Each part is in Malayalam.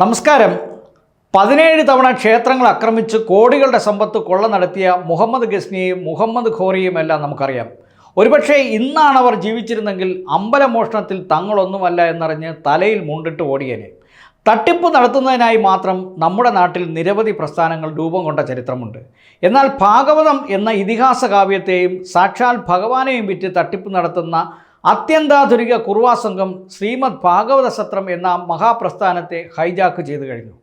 നമസ്കാരം. പതിനേഴ് തവണ ക്ഷേത്രങ്ങൾ ആക്രമിച്ച് കോടികളുടെ സമ്പത്ത് കൊള്ള നടത്തിയ മുഹമ്മദ് ഗസ്നിയെയും മുഹമ്മദ് ഖോറിയും എല്ലാം നമുക്കറിയാം. ഒരുപക്ഷെ ഇന്നാണ് അവർ ജീവിച്ചിരുന്നെങ്കിൽ അമ്പലമോഷണത്തിൽ തങ്ങളൊന്നുമല്ല എന്നറിഞ്ഞ് തലയിൽ മുണ്ടിട്ട് ഓടിയേനെ. തട്ടിപ്പ് നടത്തുന്നതിനായി മാത്രം നമ്മുടെ നാട്ടിൽ നിരവധി പ്രസ്ഥാനങ്ങൾ രൂപം കൊണ്ട ചരിത്രമുണ്ട്. എന്നാൽ ഭാഗവതം എന്ന ഇതിഹാസ കാവ്യത്തെയും സാക്ഷാൽ ഭഗവാനെയും വിറ്റ് തട്ടിപ്പ് നടത്തുന്ന അത്യന്താധുനിക കുറുവാ സംഘം ശ്രീമദ് ഭാഗവത സത്രം എന്ന മഹാപ്രസ്ഥാനത്തെ ഹൈജാക്ക് ചെയ്തു കഴിഞ്ഞു.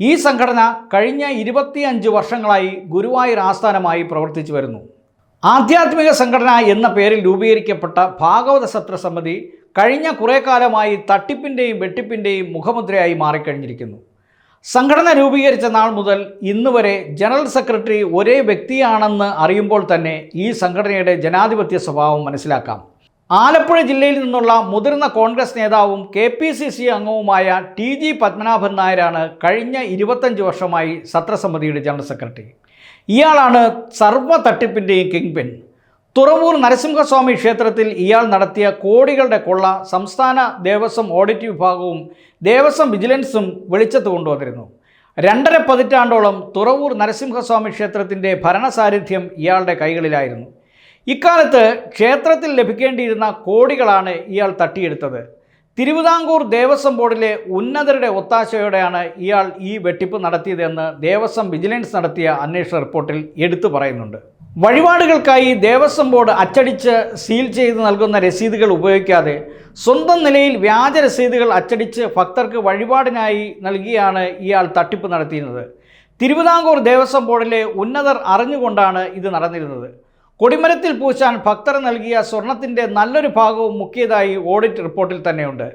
ഈ സംഘടന കഴിഞ്ഞ ഇരുപത്തിയഞ്ച് വർഷങ്ങളായി ഗുരുവായൂർ ആസ്ഥാനമായി പ്രവർത്തിച്ചു വരുന്നു. ആധ്യാത്മിക സംഘടന എന്ന പേരിൽ രൂപീകരിക്കപ്പെട്ട ഭാഗവത സത്ര സമിതി കഴിഞ്ഞ കുറേ കാലമായി തട്ടിപ്പിന്റെയും വെട്ടിപ്പിന്റെയും മുഖമുദ്രയായി മാറിക്കഴിഞ്ഞിരിക്കുന്നു. സംഘടന രൂപീകരിച്ച നാൾ മുതൽ ഇന്ന് വരെ ജനറൽ സെക്രട്ടറി ഒരേ വ്യക്തിയാണെന്ന് അറിയുമ്പോൾ തന്നെ ഈ സംഘടനയുടെ ജനാധിപത്യ സ്വഭാവം മനസ്സിലാക്കാം. ആലപ്പുഴ ജില്ലയിൽ നിന്നുള്ള മുതിർന്ന കോൺഗ്രസ് നേതാവും കെ പി സി സി അംഗവുമായ ടി ജി പത്മനാഭൻ നായരാണ് കഴിഞ്ഞ ഇരുപത്തഞ്ച് വർഷമായി സത്രസമിതിയുടെ ജനറൽ സെക്രട്ടറി. ഇയാളാണ് സർവ തട്ടിപ്പിന്റെയും കിങ് പിൻ തുറവൂർ നരസിംഹസ്വാമി ക്ഷേത്രത്തിൽ ഇയാൾ നടത്തിയ കോടികളുടെ കൊള്ള സംസ്ഥാന ദേവസ്വം ഓഡിറ്റ് വിഭാഗവും ദേവസ്വം വിജിലൻസും വെളിച്ചത്ത് കൊണ്ടുവന്നിരുന്നു. രണ്ടര പതിറ്റാണ്ടോളം തുറവൂർ നരസിംഹസ്വാമി ക്ഷേത്രത്തിന്റെ ഭരണസാന്നിധ്യം ഇയാളുടെ കൈകളിലായിരുന്നു. ഇക്കാലത്ത് ക്ഷേത്രത്തിൽ ലഭിക്കേണ്ടിയിരുന്ന കോടികളാണ് ഇയാൾ തട്ടിയെടുത്തത്. തിരുവിതാംകൂർ ദേവസ്വം ബോർഡിലെ ഉന്നതരുടെ ഒത്താശയോടെയാണ് ഇയാൾ ഈ വെട്ടിപ്പ് നടത്തിയതെന്ന് ദേവസ്വം വിജിലൻസ് നടത്തിയ അന്വേഷണ റിപ്പോർട്ടിൽ എടുത്തു പറയുന്നുണ്ട്. വഴിപാടുകൾക്കായി ദേവസ്വം ബോർഡ് അച്ചടിച്ച് സീൽ ചെയ്ത് നൽകുന്ന രസീതുകൾ ഉപയോഗിക്കാതെ സ്വന്തം നിലയിൽ വ്യാജ രസീതുകൾ അച്ചടിച്ച് ഭക്തർക്ക് വഴിപാടിനായി നൽകിയാണ് ഇയാൾ തട്ടിപ്പ് നടത്തിയിരുന്നത്. തിരുവിതാംകൂർ ദേവസ്വം ബോർഡിലെ ഉന്നതർ അറിഞ്ഞുകൊണ്ടാണ് ഇത് നടന്നിരുന്നത്. കൊടിമരത്തിൽ പൂശാൻ ഭക്തർ നൽകിയ സ്വർണത്തിന്റെ നല്ലൊരു ഭാഗവും മുക്കിയതായി ഓഡിറ്റ് റിപ്പോർട്ടിൽ തന്നെയുണ്ട്.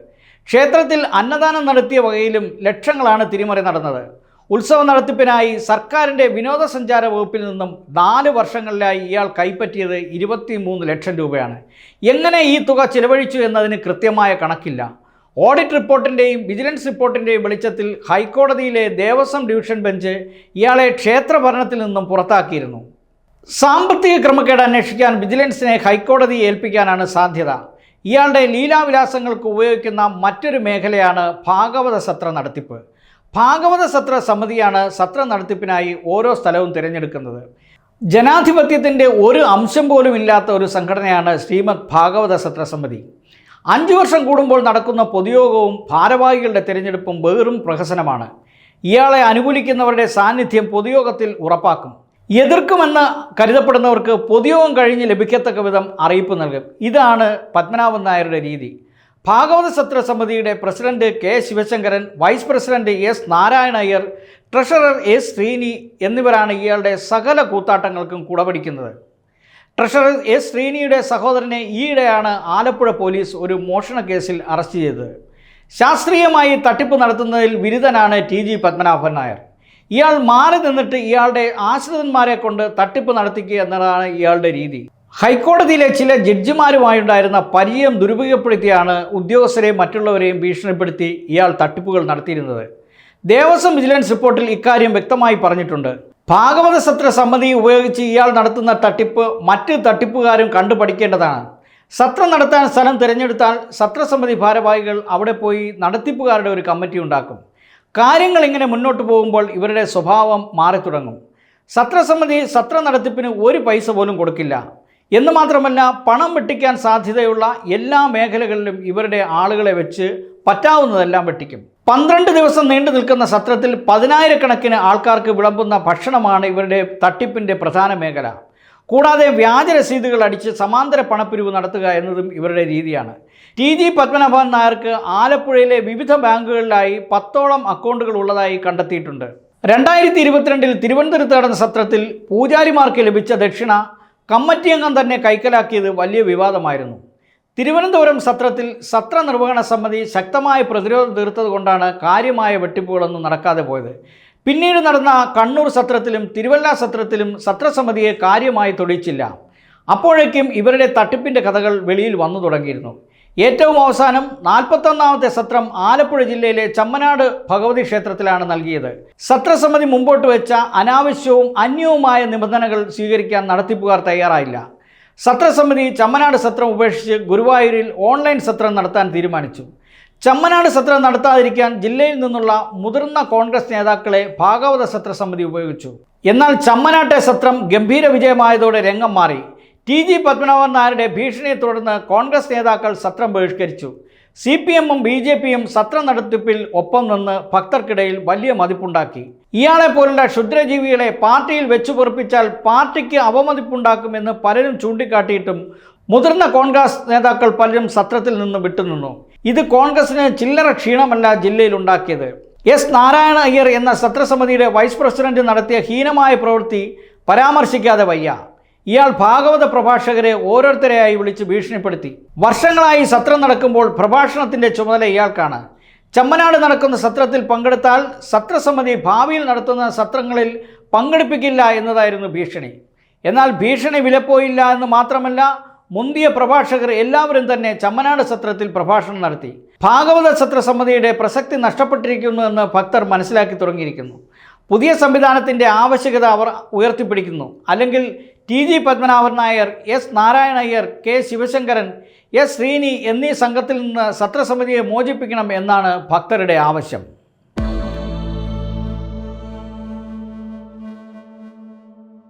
ക്ഷേത്രത്തിൽ അന്നദാനം നടത്തിയ വകയിലും ലക്ഷങ്ങളാണ് തിരിമറി നടന്നത്. ഉത്സവ നടത്തിപ്പിനായി സർക്കാരിന്റെ വിനോദസഞ്ചാര വകുപ്പിൽ നിന്നും നാല് വർഷങ്ങളിലായി ഇയാൾ കൈപ്പറ്റിയത് ഇരുപത്തി മൂന്ന് ലക്ഷം രൂപയാണ്. എങ്ങനെ ഈ തുക ചിലവഴിച്ചു എന്നതിന് കൃത്യമായ കണക്കില്ല. ഓഡിറ്റ് റിപ്പോർട്ടിന്റെയും വിജിലൻസ് റിപ്പോർട്ടിന്റെയും വെളിച്ചത്തിൽ ഹൈക്കോടതിയിലെ ദേവസ്വം ഡിവിഷൻ ബെഞ്ച് ഇയാളെ ക്ഷേത്രഭരണത്തിൽ നിന്നും പുറത്താക്കിയിരുന്നു. സാമ്പത്തിക ക്രമക്കേട് അന്വേഷിക്കാൻ വിജിലൻസിനെ ഹൈക്കോടതി ഏൽപ്പിക്കാനാണ് സാധ്യത. ഇയാളുടെ ലീലാവിലാസങ്ങൾക്ക് ഉപയോഗിക്കുന്ന മറ്റൊരു മേഖലയാണ് ഭാഗവത സത്ര നടത്തിപ്പ്. ഭാഗവത സത്ര സമിതിയാണ് സത്ര നടത്തിപ്പിനായി ഓരോ സ്ഥലവും തിരഞ്ഞെടുക്കുന്നത്. ജനാധിപത്യത്തിന്റെ ഒരു അംശം പോലും ഇല്ലാത്ത ഒരു സംഘടനയാണ് ശ്രീമദ് ഭാഗവത സത്ര സമിതി. അഞ്ചു വർഷം കൂടുമ്പോൾ നടക്കുന്ന പൊതുയോഗവും ഭാരവാഹികളുടെ തിരഞ്ഞെടുപ്പും വേറും പ്രഹസനമാണ്. ഇയാളെ അനുകൂലിക്കുന്നവരുടെ സാന്നിധ്യം പൊതുയോഗത്തിൽ ഉറപ്പാക്കും. എതിർക്കുമെന്ന് കരുതപ്പെടുന്നവർക്ക് പൊതുയോഗം കഴിഞ്ഞ് ലഭിക്കത്തക്ക വിധം അറിയിപ്പ് നൽകും. ഇതാണ് പത്മനാഭൻ നായരുടെ രീതി. ഭാഗവത സത്ര സമിതിയുടെ president K Sivasankaran vice president S Narayana Iyer treasurer S Sreeni എന്നിവരാണ് ഇയാളുടെ സകല കൂത്താട്ടങ്ങൾക്കും കുടപിടിക്കുന്നത്. ട്രഷറർ എസ് ശ്രീനിയുടെ സഹോദരനെ ഈയിടെയാണ് ആലപ്പുഴ പോലീസ് ഒരു മോഷണ കേസിൽ അറസ്റ്റ് ചെയ്തത്. ശാസ്ത്രീയമായി തട്ടിപ്പ് നടത്തുന്നതിൽ വിരുദ്ധനാണ് ടി ജി പത്മനാഭൻ നായർ. ഇയാൾ മാറി നിന്നിട്ട് ഇയാളുടെ ആശ്രിതന്മാരെ കൊണ്ട് തട്ടിപ്പ് നടത്തിക്കുക എന്നതാണ് ഇയാളുടെ രീതി. ഹൈക്കോടതിയിലെ ചില ജഡ്ജിമാരുമായുണ്ടായിരുന്ന പരിചയം ദുരുപയോഗപ്പെടുത്തിയാണ് ഉദ്യോഗസ്ഥരെയും മറ്റുള്ളവരെയും ഭീഷണിപ്പെടുത്തി ഇയാൾ തട്ടിപ്പുകൾ നടത്തിയിരുന്നത്. ദേവസ്വം വിജിലൻസ് റിപ്പോർട്ടിൽ ഇക്കാര്യം വ്യക്തമായി പറഞ്ഞിട്ടുണ്ട്. ഭാഗവത സത്ര സമിതി ഉപയോഗിച്ച് ഇയാൾ നടത്തുന്ന തട്ടിപ്പ് മറ്റ് തട്ടിപ്പുകാരും കണ്ടുപഠിക്കേണ്ടതാണ്. സത്രം നടത്താൻ സ്ഥലം തിരഞ്ഞെടുത്താൽ സത്രസമിതി ഭാരവാഹികൾ അവിടെ പോയി നടത്തിപ്പുകാരുടെ ഒരു കമ്മിറ്റി ഉണ്ടാക്കും. കാര്യങ്ങൾ ഇങ്ങനെ മുന്നോട്ട് പോകുമ്പോൾ ഇവരുടെ സ്വഭാവം മാറിത്തുടങ്ങും. സത്രസമിതി സത്ര നടത്തിപ്പിന് ഒരു പൈസ പോലും കൊടുക്കില്ല. എന്ന് മാത്രമല്ല പണം വെട്ടിക്കാൻ സാധ്യതയുള്ള എല്ലാ മേഖലകളിലും ഇവരുടെ ആളുകളെ വെച്ച് പറ്റാവുന്നതെല്ലാം വെട്ടിക്കും. പന്ത്രണ്ട് ദിവസം നീണ്ടു നിൽക്കുന്ന സത്രത്തിൽ പതിനായിരക്കണക്കിന് ആൾക്കാർക്ക് വിളമ്പുന്ന ഭക്ഷണമാണ് ഇവരുടെ തട്ടിപ്പിന്റെ പ്രധാന മേഖല. കൂടാതെ വ്യാജ രസീതുകൾ അടിച്ച് സമാന്തര പണപ്പിരിവ് നടത്തുക എന്നതും ഇവരുടെ രീതിയാണ്. ടി ജി പത്മനാഭൻ നായർക്ക് ആലപ്പുഴയിലെ വിവിധ ബാങ്കുകളിലായി പത്തോളം അക്കൗണ്ടുകൾ ഉള്ളതായി കണ്ടെത്തിയിട്ടുണ്ട്. രണ്ടായിരത്തി ഇരുപത്തിരണ്ടിൽ തിരുവനന്തപുരത്ത് നടന്ന സത്രത്തിൽ പൂജാരിമാർക്ക് ലഭിച്ച ദക്ഷിണ കമ്മിറ്റി അംഗം തന്നെ കൈക്കലാക്കിയത് വലിയ വിവാദമായിരുന്നു. തിരുവനന്തപുരം സത്രത്തിൽ സത്ര നിർവഹണ സമിതി ശക്തമായ പ്രതിരോധം തീർത്തതുകൊണ്ടാണ് കാര്യമായ വെട്ടിപ്പുകളൊന്നും നടക്കാതെ പോയത്. പിന്നീട് നടന്ന കണ്ണൂർ സത്രത്തിലും തിരുവല്ല സത്രത്തിലും സത്രസമിതിയെ കാര്യമായി തൊടിച്ചില്ല അപ്പോഴേക്കും ഇവരുടെ തട്ടിപ്പിന്റെ കഥകൾ വെളിയിൽ വന്നു തുടങ്ങിയിരുന്നു. ഏറ്റവും അവസാനം നാൽപ്പത്തൊന്നാമത്തെ സത്രം ആലപ്പുഴ ജില്ലയിലെ ചമ്മനാട് ഭഗവതി ക്ഷേത്രത്തിലാണ് നൽകിയത്. സത്രസമിതി മുമ്പോട്ട് വെച്ച അനാവശ്യവും അന്യവുമായ നിബന്ധനകൾ സ്വീകരിക്കാൻ നടത്തിപ്പുകാർ തയ്യാറായില്ല. സത്രസമിതി ചമ്മനാട് സത്രം ഉപേക്ഷിച്ച് ഗുരുവായൂരിൽ ഓൺലൈൻ സത്രം നടത്താൻ തീരുമാനിച്ചു. ചമ്മനാട് സത്രം നടത്താതിരിക്കാൻ ജില്ലയിൽ നിന്നുള്ള മുതിർന്ന കോൺഗ്രസ് നേതാക്കളെ ഭാഗവത സത്ര സമിതി ഉപയോഗിച്ചു. എന്നാൽ ചമ്മനാട്ടെ സത്രം ഗംഭീര വിജയമായതോടെ രംഗം മാറി. ടി ജി പത്മനാഭൻ നായരുടെ ഭീഷണിയെ തുടർന്ന് കോൺഗ്രസ് നേതാക്കൾ സത്രം ബഹിഷ്കരിച്ചു. സി പി എമ്മും ബി ജെ പിയും സത്ര നടത്തിപ്പിൽ ഒപ്പം നിന്ന് ഭക്തർക്കിടയിൽ വലിയ മതിപ്പുണ്ടാക്കി. ഇയാളെ പോലുള്ള ക്ഷുദ്രജീവികളെ പാർട്ടിയിൽ വെച്ചു പൊറപ്പിച്ചാൽ പാർട്ടിക്ക് അവമതിപ്പുണ്ടാക്കുമെന്ന് പലരും ചൂണ്ടിക്കാട്ടിയിട്ടും മുതിർന്ന കോൺഗ്രസ് നേതാക്കൾ പലരും സത്രത്തിൽ നിന്ന് വിട്ടുനിന്നു. ഇത് കോൺഗ്രസിന് ചില്ലറ ക്ഷീണമല്ല ജില്ലയിൽ ഉണ്ടാക്കിയത് എസ് നാരായണ അയ്യർ എന്ന സത്രസമിതിയുടെ വൈസ് പ്രസിഡന്റ് നടത്തിയ ഹീനമായ പ്രവൃത്തി പരാമർശിക്കാതെ വയ്യ. ഇയാൾ ഭാഗവത പ്രഭാഷകരെ ഓരോരുത്തരെയായി വിളിച്ച് ഭീഷണിപ്പെടുത്തി. വർഷങ്ങളായി സത്രം നടക്കുമ്പോൾ പ്രഭാഷണത്തിന്റെ ചുമതല ഇയാൾക്കാണ്. ചമ്മനാട് നടക്കുന്ന സത്രത്തിൽ പങ്കെടുത്താൽ സത്രസമിതി ഭാവിയിൽ നടത്തുന്ന സത്രങ്ങളിൽ പങ്കെടുപ്പിക്കില്ല എന്നതായിരുന്നു ഭീഷണി. എന്നാൽ ഭീഷണി വിലപ്പോയില്ല എന്ന് മാത്രമല്ല മുന്തിയ പ്രഭാഷകർ എല്ലാവരും തന്നെ ചമ്മനാട് സത്രത്തിൽ പ്രഭാഷണം നടത്തി. ഭാഗവത സത്ര സമിതിയുടെ പ്രസക്തി നഷ്ടപ്പെട്ടിരിക്കുന്നു എന്ന് ഭക്തർ മനസ്സിലാക്കി തുടങ്ങിയിരിക്കുന്നു. പുതിയ സംവിധാനത്തിന്റെ ആവശ്യകത അവർ ഉയർത്തിപ്പിടിക്കുന്നു. അല്ലെങ്കിൽ T G Padmanabhan Nair S Narayana Iyer K Sivasankaran S Sreeni എന്നീ സംഘത്തിൽ നിന്ന് സത്രസമിതിയെ മോചിപ്പിക്കണം എന്നാണ് ഭക്തരുടെ ആവശ്യം.